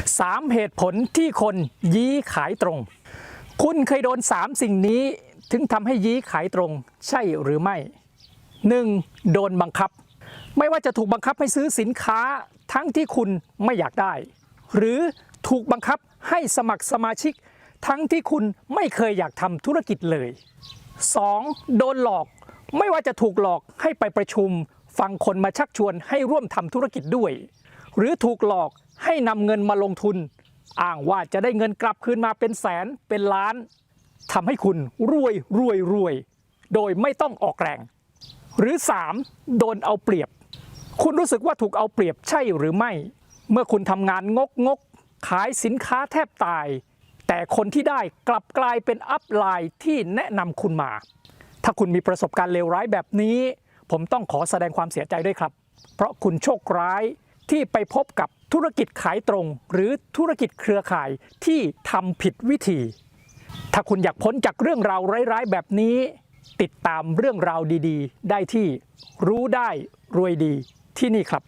3 เหตุผลที่คนยี้ขายตรง คุณเคยโดน 3 สิ่งนี้ถึงทำให้ยี้ขายตรง ใช่หรือไม่ 1. โดนบังคับ ไม่ว่าจะถูกบังคับให้ซื้อสินค้าทั้งที่คุณไม่อยากได้ หรือถูกบังคับให้สมัครสมาชิก ทั้งที่คุณไม่เคยอยากทำธุรกิจเลย 2. โดนหลอกไม่ว่าจะถูกหลอกให้ไปประชุม ฟังคนมาชักชวนให้ร่วมทำธุรกิจด้วย หรือถูกหลอก ให้นำเงินมาลงทุน อ้างว่าจะได้เงินกลับคืนมาเป็นแสนเป็นล้านทำให้คุณรวยรวยรวย โดยไม่ต้องออกแรง หรือ 3. โดนเอาเปรียบ คุณรู้สึกว่าถูกเอาเปรียบใช่หรือไม่ เมื่อคุณทำงานงกงกขายสินค้าแทบตาย แต่คนที่ได้กลับกลายเป็นอัพไลน์ที่แนะนำคุณมา ถ้าคุณมีประสบการณ์เลวร้ายแบบนี้ ผมต้องขอแสดงความเสียใจด้วยครับ เพราะคุณโชคร้าย ที่ไปพบกับธุรกิจขายตรง หรือธุรกิจเครือข่ายที่ทำผิดวิธี ถ้าคุณอยากพ้นจากเรื่องราวร้ายๆ แบบนี้ ติดตามเรื่องราวดีๆ ได้ที่รู้ได้รวยดีที่นี่ครับ